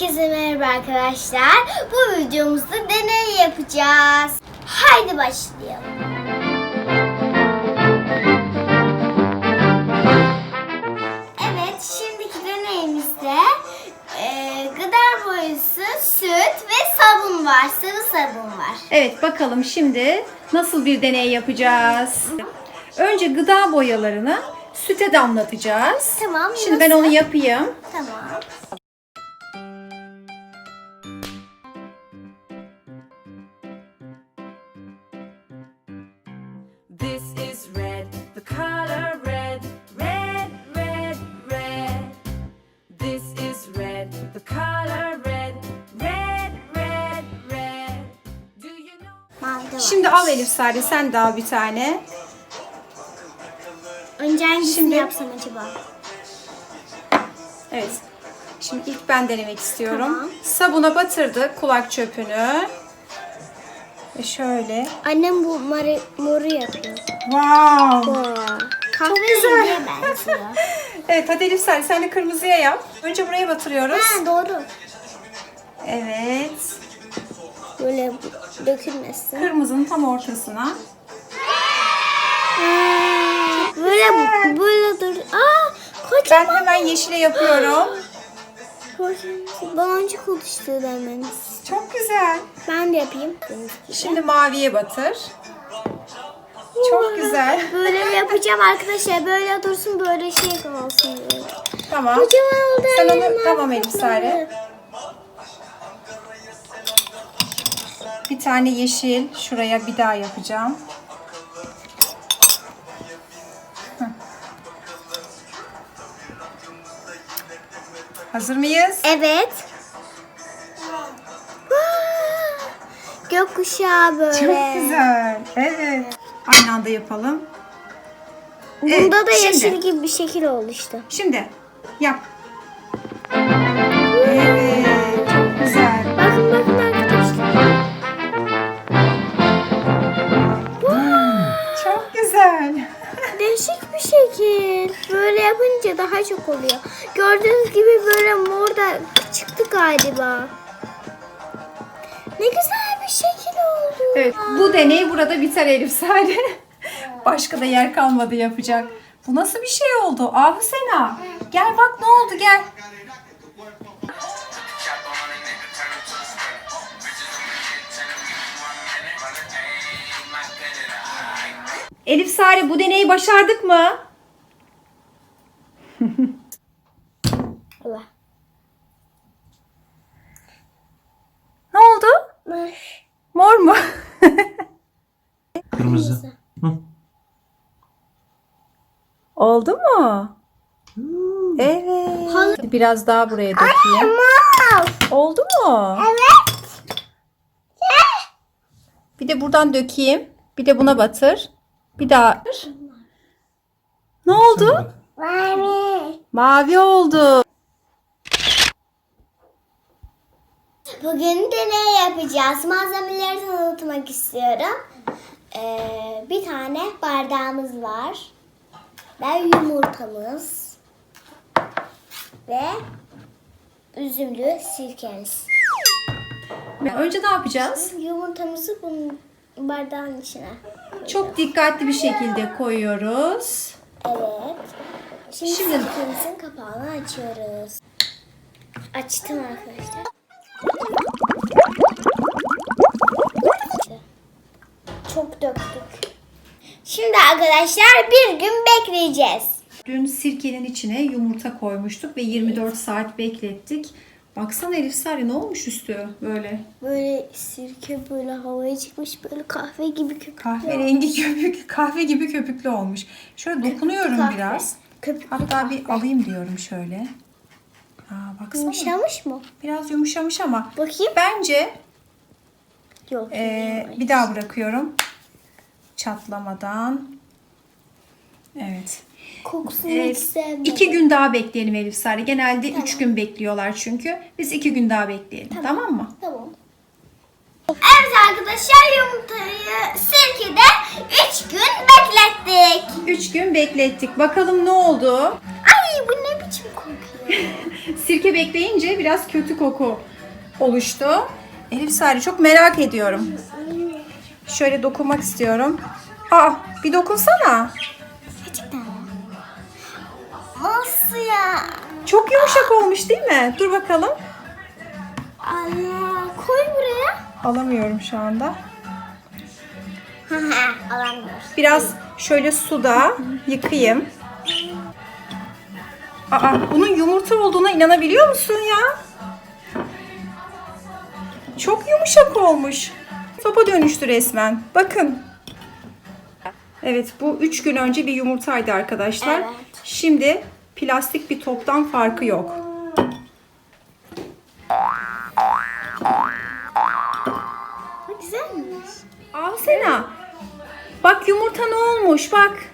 Herkese merhaba arkadaşlar. Bu videomuzda deney yapacağız. Haydi başlayalım. Evet, şimdiki deneyimizde e, gıda boyası, süt ve sabun var. Sıvı sabun var. Evet bakalım şimdi nasıl bir deney yapacağız. Önce gıda boyalarını süte damlatacağız. Tamam. Şimdi ben nasıl? onu yapayım. Tamam. Şimdi al Elif Sare sen de al bir tane. Önce hangisini Şimdi- yapsam acaba? Evet. Şimdi ilk ben denemek istiyorum. Tamam. Sabuna batırdık kulak çöpünü. Ve şöyle. Annem bu moru, moru yapıyor. Wow. Kahverengiye benziyor. Evet hadi Elif Sare sen de kırmızıya yap. Önce buraya batırıyoruz. ha doğru. Evet. Böyle dökülmesin. Kırmızının tam ortasına. Böyle böyle dur. Aa Ben kocaman. hemen yeşile yapıyorum. Baloncuk oluştu demeniz. Çok güzel. Ben de yapayım. Şimdi maviye batır. Çok güzel. Böyle yapacağım arkadaşlar. Böyle dursun böyle şey olsun. Böyle. Tamam. Kocaman oldu. Sen onu tamam Elif Sare. Bir tane yeşil şuraya bir daha yapacağım. Hı. Hazır mıyız? Evet. Gökkuşağı böyle. Çok güzel. Evet. Aynı anda yapalım. Bunda Evet, da yeşil şimdi. gibi bir şekil oluştu. Şimdi yap. Yapınca daha çok oluyor. Gördüğünüz gibi böyle mor da çıktı galiba. Ne güzel bir şekil oldu. Evet, bu deney burada biter Elif Sare. Başka da yer kalmadı yapacak. Bu nasıl bir şey oldu? Ahu Sena. Gel bak ne oldu gel. Elif Sare bu deneyi başardık mı? Allah. Ne oldu? Mor mu? Kırmızı. Hı. Oldu mu? Evet. Biraz daha buraya dökeyim. Oldu mu? Evet. Bir de buradan dökeyim. Bir de buna batır. Bir daha. Ne oldu? Mavi. Mavi oldu. Bugün deney yapacağız. Malzemeleri tanıtmak istiyorum. Ee, bir tane bardağımız var. Ve yumurtamız. Ve üzümlü sirkemiz. Önce ne yapacağız? Yumurtamızı bunun bardağın içine. Çok dikkatli bir şekilde koyuyoruz. Evet. Şimdi, Şimdi- sirkemizin kapağını açıyoruz. Açtım arkadaşlar. Çok döktük. Şimdi arkadaşlar bir gün bekleyeceğiz. Dün sirkenin içine yumurta koymuştuk ve 24 saat beklettik. Baksana Elif Sari ne olmuş üstü böyle Böyle sirke böyle havaya çıkmış böyle kahve gibi köpüklü. kahverengi köpük kahve gibi köpüklü olmuş. Şöyle dokunuyorum kahve. biraz. Köpük Hatta bir alayım diyorum şöyle. Aa, baksana. Yumuşamış mı? Biraz yumuşamış ama. Bakayım. Bence Yok. Ee, bir daha bırakıyorum. Çatlamadan. Evet. Kokusunu ee, hiç. İki gün daha bekleyelim Elif Sare. Genelde tamam. üç gün bekliyorlar çünkü. Biz iki gün daha bekleyelim. Tamam, tamam mı? Tamam. Evet arkadaşlar yumurtayı sirkede üç gün bekletelim. 3 gün beklettik. Bakalım ne oldu? Ay bu ne biçim kokuyor? Sirke bekleyince biraz kötü koku oluştu. Elif Sari çok merak ediyorum. Şöyle dokunmak istiyorum. Aa bir dokunsana. Gerçekten. Nasıl ya? Çok yumuşak olmuş değil mi? Dur bakalım. Allah koy buraya. Alamıyorum şu anda. Alamıyorum. Biraz şöyle suda yıkayayım. Aa, bunun yumurta olduğuna inanabiliyor musun ya? Çok yumuşak olmuş. Topa dönüştü resmen. Bakın. Evet bu 3 gün önce bir yumurtaydı arkadaşlar. Evet. Şimdi plastik bir toptan farkı yok. Güzelmiş. Al Sena. Bak yumurta ne olmuş bak.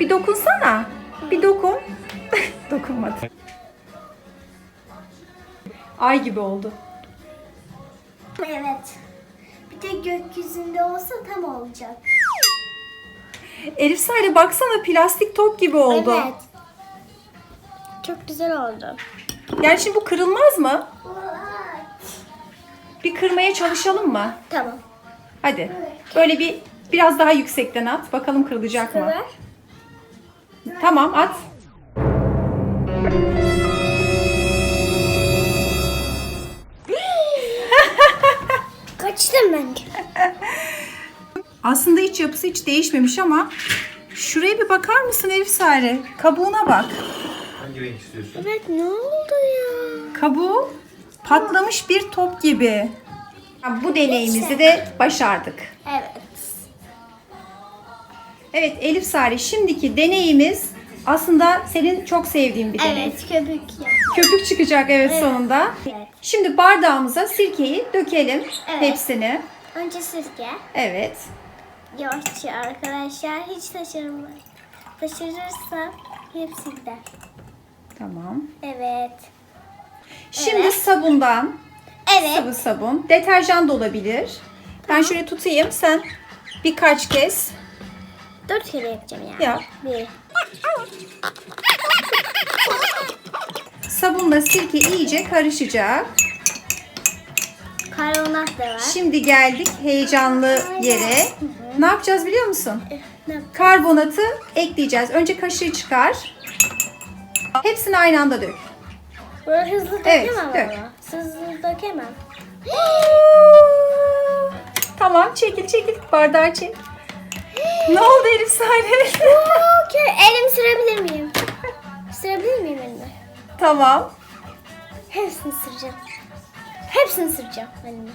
Bir dokunsana. Bir dokun. Dokunmadı. Ay gibi oldu. Evet. Bir de gökyüzünde olsa tam olacak. Elif Sare baksana plastik top gibi oldu. Evet. Çok güzel oldu. Yani şimdi bu kırılmaz mı? Bir kırmaya çalışalım mı? Tamam. Hadi. Böyle bir biraz daha yüksekten at. Bakalım kırılacak mı? Ver. Tamam at. Kaçtım ben. Aslında iç yapısı hiç değişmemiş ama şuraya bir bakar mısın Elif Sare? Kabuğuna bak. Hangi renk istiyorsun? Evet ne oldu ya? Kabuğu patlamış bir top gibi. Ya Bu deneyimizi de başardık. Evet. Evet Elif Sare şimdiki deneyimiz aslında senin çok sevdiğin bir deney. Evet köpük ya. Köpük çıkacak evet, sonunda. Evet. Şimdi bardağımıza sirkeyi dökelim Evet. hepsini. Önce sirke. Evet. Yavaşça arkadaşlar hiç taşırma. Taşırırsam hepsi gider. Tamam. Evet. Şimdi Evet. sabundan Evet. sıvı sabun, deterjan da olabilir. Ben şöyle tutayım sen birkaç kez Dört kere yapacağım yani. yap. Bir. Sabunla sirke iyice karışacak. Karbonat da var. Şimdi geldik heyecanlı yere. Ne yapacağız biliyor musun? Ne? Karbonatı ekleyeceğiz. Önce kaşığı çıkar. Hepsini aynı anda dök. Böyle hızlı Evet, dökemem dök. ama. Hızlı dökemem. Tamam çekil çekil bardağı çek. Ne oldu Elif Sare? Okey. Elim sürebilir miyim? Sürebilir miyim elimi? tamam. Hepsini süreceğim. Hepsini süreceğim elime.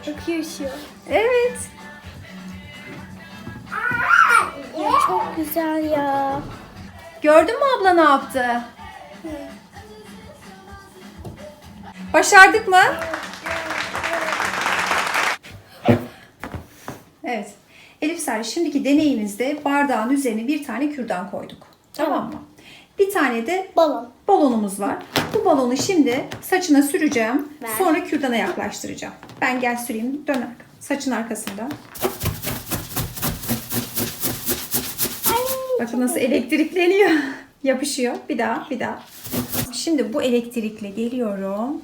Bakıyor şu. Evet. Ya çok güzel ya. Gördün mü abla ne yaptı? Başardık mı? Evet. Elif Sare şimdiki deneyimizde bardağın üzerine bir tane kürdan koyduk. Tamam mı? Bir tane de Balon. balonumuz var. Bu balonu şimdi saçına süreceğim. Ver. Sonra kürdana yaklaştıracağım. Ben gel süreyim. Dön arka. Saçın arkasından. Bakın nasıl elektrikleniyor. Yapışıyor. Bir daha, bir daha. Şimdi bu elektrikle geliyorum.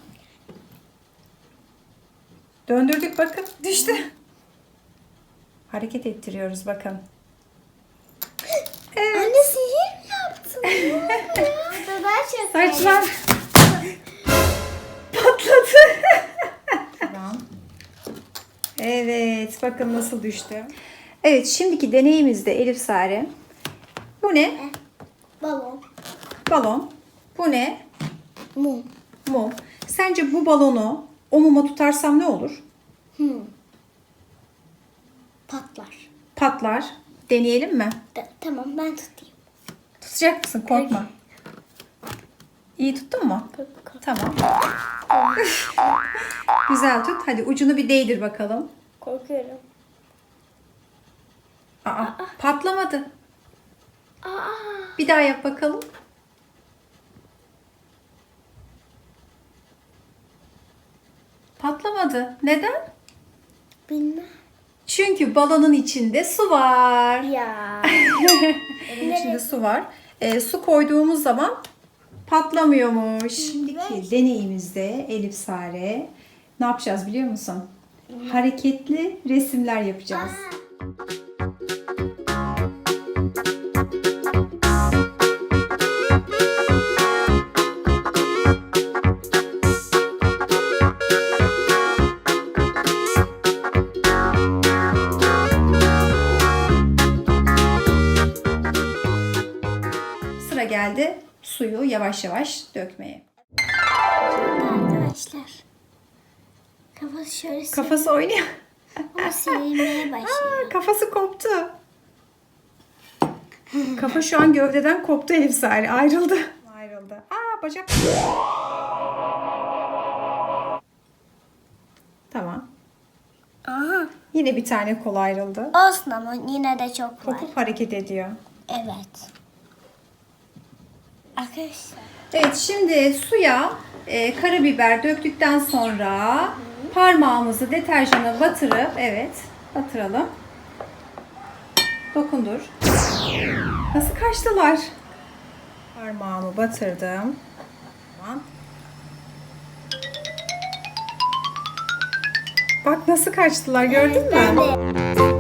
Döndürdük bakın. Düştü. Hareket ettiriyoruz bakın. Evet. Anne sihir mi yaptın? Ne oldu ya? Daha çok Saçlar patladı. tamam. Evet, bakın nasıl düştü. Evet, şimdiki deneyimizde Elif Sare. Bu ne? Balon. Balon. Bu ne? Mum. Mum. Sence bu balonu o muma tutarsam ne olur? Hmm. Patlar. Patlar. Deneyelim mi? Da- tamam ben tutayım. Tutacak mısın? Korkma. İyi tuttun mu? Kork- Tamam. Güzel tut. Hadi ucunu bir değdir bakalım. Korkuyorum. Aa, patlamadı. Aa. Bir daha yap bakalım. Patlamadı. Neden? Bilmem. Çünkü balonun içinde su var. Ya. Balonun içinde su var. Ee, su koyduğumuz zaman patlamıyormuş. Şimdiki deneyimizde Elif Sare ne yapacağız biliyor musun? Hareketli resimler yapacağız. Sıra yavaş yavaş dökmeye. Arkadaşlar. Kafası şöyle Kafası oynuyor. Ama silinmeye başlıyor. Aa, kafası koptu. Kafa şu an gövdeden koptu Elif. Ayrıldı. Ayrıldı. Aa bacak. Tamam. Aha. Yine bir tane kol ayrıldı. Olsun ama yine de çok var. Kopup hareket ediyor. Evet. Arkadaşlar. Evet şimdi suya e, karabiber döktükten sonra parmağımızı deterjana batırıp evet batıralım. Dokundur. Nasıl kaçtılar? Parmağımı batırdım. Tamam. Bak nasıl kaçtılar gördün mü?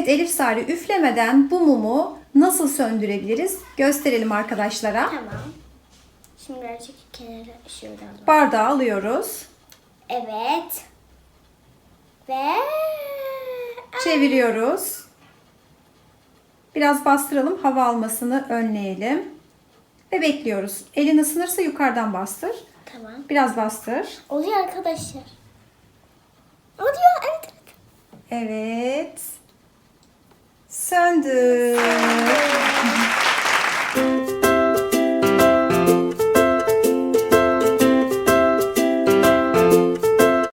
Evet Elif Sari üflemeden bu mumu nasıl söndürebiliriz gösterelim arkadaşlara. Tamam. Şimdi birazcık kenara alalım. Bardağı alıyoruz. Evet. Ve Çeviriyoruz. Biraz bastıralım hava almasını önleyelim. Ve bekliyoruz. Elin ısınırsa yukarıdan bastır. tamam. Biraz bastır. Oluyor arkadaşlar. Oluyor evet evet. Evet sendin.